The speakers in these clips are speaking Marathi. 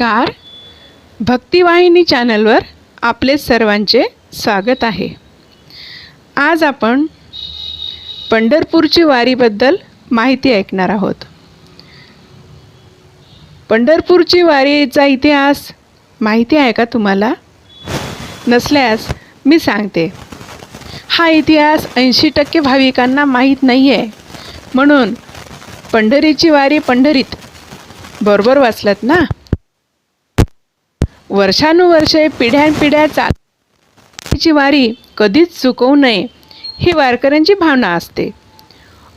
नमस्कार. भक्तिवाहिनी चॅनलवर आपले सर्वांचे स्वागत आहे. आज आपण पंढरपूरची वारीबद्दल माहिती ऐकणार आहोत. पंढरपूरची वारीचा इतिहास माहिती आहे का तुम्हाला? नसल्यास मी सांगते. हा इतिहास ऐंशी टक्के भाविकांना माहीत नाही आहे म्हणून पंढरीची वारी पंढरीत. बरोबर वाचलात ना? वर्षानुवर्षे पिढ्यानपिढ्या चालची वारी कधीच चुकवू नये ही वारकऱ्यांची भावना असते.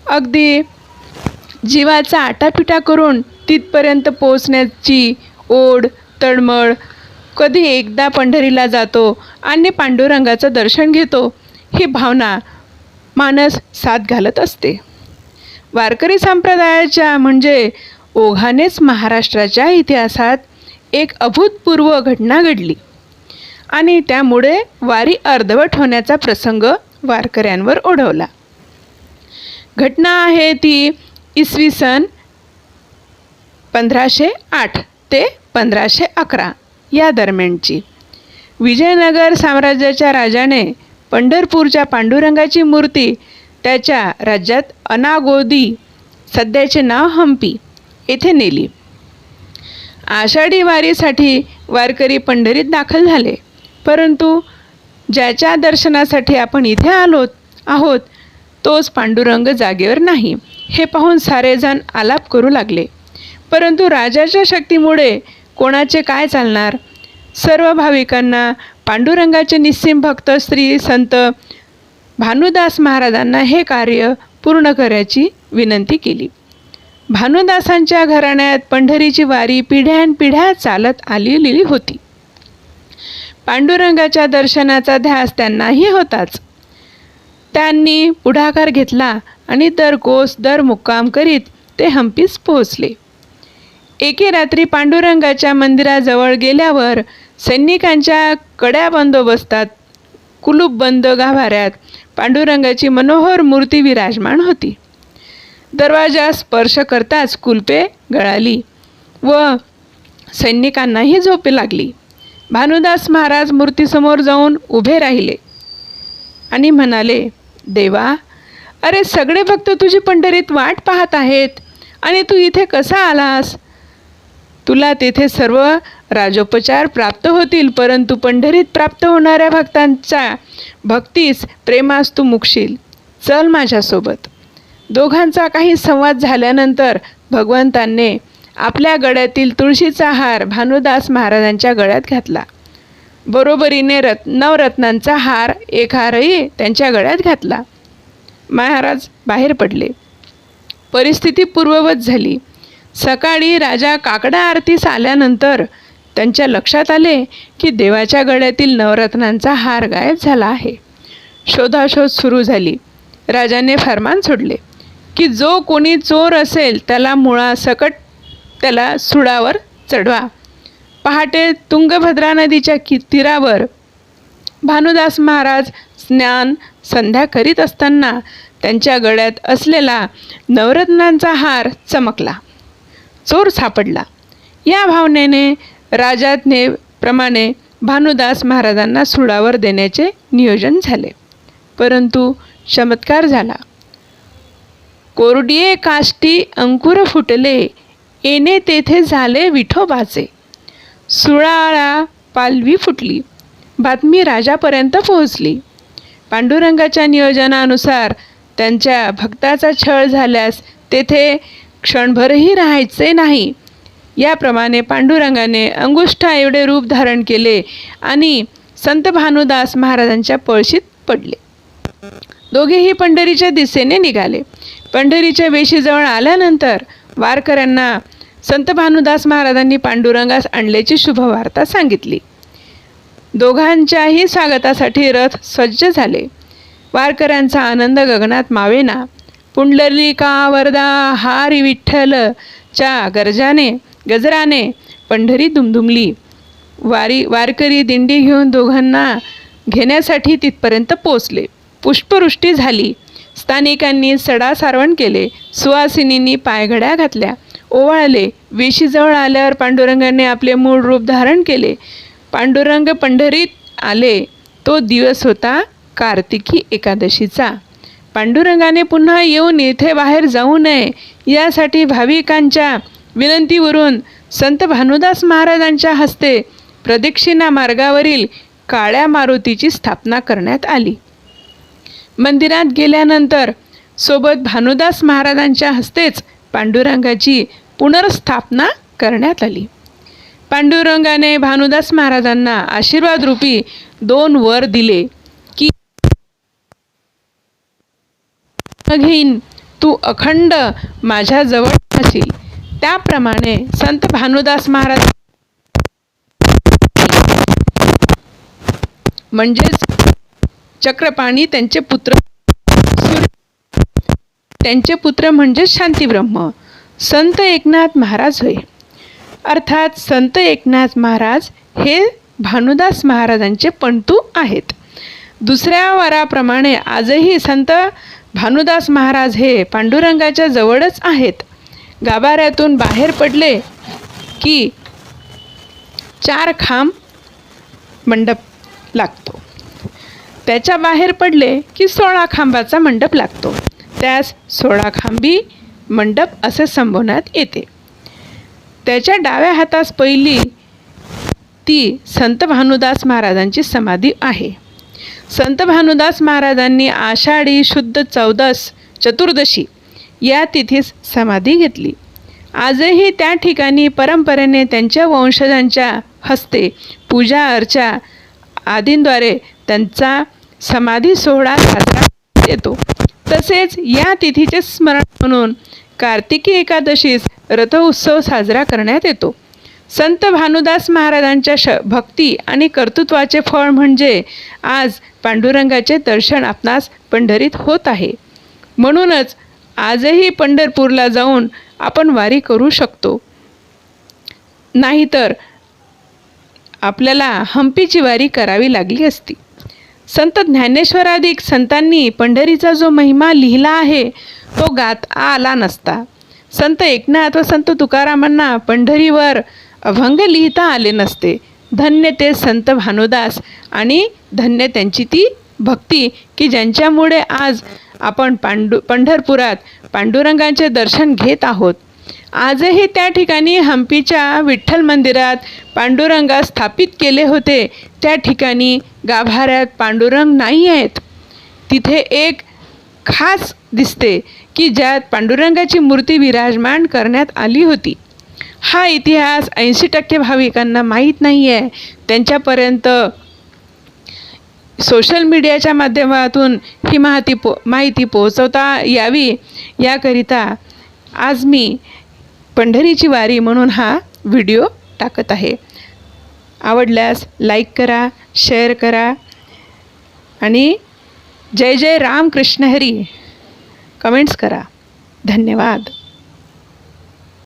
अगदी जीवाचा आटापिटा करून तिथपर्यंत पोचण्याची ओढ तळमळ कधी एकदा पंढरीला जातो आणि पांडुरंगाचं दर्शन घेतो ही भावना मानस साथ घालत असते. वारकरी संप्रदायाच्या म्हणजे ओघानेच महाराष्ट्राच्या इतिहासात एक अभूतपूर्व घटना घडली. आणि त्यामुळे वारी अर्धवट होण्याचा प्रसंग वारकऱ्यांवर ओढवला. घटना आहे ती इसवी सन पंधराशे आठ ते पंधराशे अकरा या दरम्यानची. विजयनगर साम्राज्याच्या राजाने पंढरपूरच्या पांडुरंगाची मूर्ती त्याच्या राज्यात अनागोदी सध्याचे नाव हम्पी येथे नेली. आषाढी वारीसाठी वारकरी पंढरीत दाखल झाले. परंतु ज्याच्या दर्शनासाठी आपण इथे आलोत आहोत तोच पांडुरंग जागेवर नाही. हे पाहून सारेजण आलाप करू लागले. परंतु राजाच्या शक्तीमुळे कोणाचे काय चालणार? सर्व भाविकांना पांडुरंगाचे निस्सिम भक्त श्री संत भानुदास महाराजांना हे कार्य पूर्ण करायची विनंती केली. भानुदासांच्या घराण्यात पंढरीची वारी पिढ्यानपिढ्या चालत आलेली होती. पांडुरंगाच्या दर्शनाचा ध्यास त्यांनाही होताच. त्यांनी पुढाकार घेतला आणि दर कोस दर मुक्काम करीत ते हंपीस पोहोचले. एके रात्री पांडुरंगाच्या मंदिराजवळ गेल्यावर सैनिकांच्या कड्या बंदोबस्तात कुलूपबंद गाभाऱ्यात पांडुरंगाची मनोहर मूर्ती विराजमान होती. दरवाजा स्पर्श करताच कुलपे गळाली व सैनिकांनाही झोपे लागली. भानुदास महाराज मूर्तीसमोर जाऊन उभे राहिले आणि म्हणाले देवा अरे सगळे भक्त तुझी पंढरीत वाट पाहत आहेत आणि तू इथे कसा आलास? तुला तेथे सर्व राजोपचार प्राप्त होतील परंतु पंढरीत प्राप्त होणाऱ्या भक्तांच्या भक्तीस प्रेमास तू मुकशील. चल माझ्यासोबत. दोघांचा काही संवाद झाल्यानंतर भगवंतांनी आपल्या गळ्यातील तुळशीचा हार भानुदास महाराजांच्या गळ्यात घातला. बरोबरीने रत् नवरत्नांचा हार एक हारही त्यांच्या गळ्यात घातला. महाराज बाहेर पडले. परिस्थिती पूर्ववत झाली. सकाळी राजा काकडा आरतीस आल्यानंतर त्यांच्या लक्षात आले की देवाच्या गळ्यातील नवरत्नांचा हार गायब झाला आहे. शोधाशोध सुरू झाली. राजाने फरमान सोडले. की जो कोणी चोर असेल त्याला मुळासकट त्याला सुडावर चढवा. पहाटे तुंगभद्रा नदीच्या कि तीरावर भानुदास महाराज स्नान संध्या करीत असताना त्यांच्या गळ्यात असलेला नवरत्नांचा हार चमकला. चोर सापडला. या भावनेने राजाज्ञेप्रमाणे भानुदास महाराजांना सुडावर देण्याचे नियोजन झाले. परंतु चमत्कार झाला. कोरडिये काष्टी अंकुर फुटले येणे तेथे झाले विठोबाचे सुळाळा पालवी फुटली बातमी राजापर्यंत पोहोचली. पांडुरंगाच्या नियोजनानुसार त्यांच्या भक्ताचा छळ झाल्यास तेथे क्षणभरही राहायचे नाही. याप्रमाणे पांडुरंगाने अंगुष्ठा एवढे रूप धारण केले आणि संत भानुदास महाराजांच्या पळशीत पडले. दोघेही पंढरीच्या दिशेने निघाले. पंढरीच्या वेशीजवळ आल्यानंतर वारकऱ्यांना संत भानुदास महाराजांनी पांडुरंगास आणल्याची शुभवार्ता सांगितली. दोघांच्याही स्वागतासाठी रथ सज्ज झाले. वारकऱ्यांचा आनंद गगनात मावेना. पुंडलिका वरदा हारी विठ्ठलच्या गरजाने गजराने पंढरी दुमदुमली. वारी वारकरी दिंडी घेऊन दोघांना घेण्यासाठी तिथपर्यंत पोचले पुष्पवृष्टी झाली. स्थानिकांनी सडा सारवण केले. सुवासिनींनी पायघड्या घातल्या. ओवाळले. वेशीजवळ आल्यावर पांडुरंगाने आपले मूळ रूप धारण केले. पांडुरंग पंढरीत आले. तो दिवस होता कार्तिकी एकादशीचा. पांडुरंगाने पुन्हा येऊन येथे बाहेर जाऊ नये यासाठी भाविकांच्या विनंतीवरून संत भानुदास महाराजांच्या हस्ते प्रदक्षिणा मार्गावरील काळ्या मारुतीची स्थापना करण्यात आली. मंदिरात गेल्यानंतर सोबत भानुदास महाराजांच्या हस्तेच पांडुरंगाची पुनर्स्थापना करण्यात आली. पांडुरंगाने भानुदास महाराजांना आशीर्वाद रूपी दोन वर दिले की घेईन तू अखंड माझ्या जवळ त्याप्रमाणे संत भानुदास महाराज म्हणजेच चक्रपाणी त्यांचे पुत्र त्यांचे पुत्र म्हणजे शांतीब्रह्म. संत एकनाथ महाराज होय. अर्थात संत एकनाथ महाराज हे भानुदास महाराजांचे पणतू आहेत. दुसऱ्या वाराप्रमाणे आजही संत भानुदास महाराज हे पांडुरंगाच्या जवळच आहेत. गाभाऱ्यातून बाहेर पडले की चार खांब मंडप लागतो. त्याच्या बाहेर पडले की सोळा खांबाचा मंडप लागतो. त्यास सोळा खांबी मंडप असे संबोधण्यात येते. त्याच्या डाव्या हातास पहिली ती संत भानुदास महाराजांची समाधी आहे. संत भानुदास महाराजांनी आषाढी शुद्ध चौदस चतुर्दशी या तिथीस समाधी घेतली. आजही त्या ठिकाणी परंपरेने त्यांच्या वंशजांच्या हस्ते पूजा अर्चा आदींद्वारे त्यांचा समाधी सोहळा साजरा येतो तसेच या तिथीचे स्मरण म्हणून कार्तिकी एकादशीस रथ उत्सव साजरा करण्यात येतो. संत भानुदास महाराजांच्या श भक्ती आणि कर्तृत्वाचे फळ म्हणजे आज पांडुरंगाचे दर्शन आपणास पंढरीत होत आहे. म्हणूनच आजही पंढरपूरला जाऊन आपण वारी करू शकतो. नाहीतर आपल्याला हम्पीची वारी करावी लागली असती. संत ज्ञानेश्वराधिक संतांनी पंढरीचा जो महिमा लिहिला आहे तो गात आला नसता. संत एकनाथ व संत तुकारामांना पंढरीवर अभंग लिहिता आले नसते. धन्य ते संत भानुदास आणि धन्य त्यांची ती भक्ती की ज्यांच्यामुळे आज आपण पांडू पंढरपुरात पांडुरंगाचे दर्शन घेत आहोत. आजही त्या ठिकाणी हम्पीच्या विठ्ठल मंदिरात पांडुरंगा स्थापित केले होते. त्या ठिकाणी गाभाऱ्यात पांडुरंग नाही आहेत. तिथे एक खास दिसते की ज्यात पांडुरंगाची मूर्ती विराजमान करण्यात आली होती. हा इतिहास ऐंशी टक्के भाविकांना माहीत नाही आहे त्यांच्यापर्यंत सोशल मीडियाच्या माध्यमातून ही माहिती पो माहिती पोहोचवता यावी याकरिता आज मी पंढरीची वारी म्हणून हा व्हिडिओ टाकत आहे. आवडल्यास लाईक करा शेअर करा. आणि जय जय राम कृष्ण हरी. कमेंट्स करा. धन्यवाद.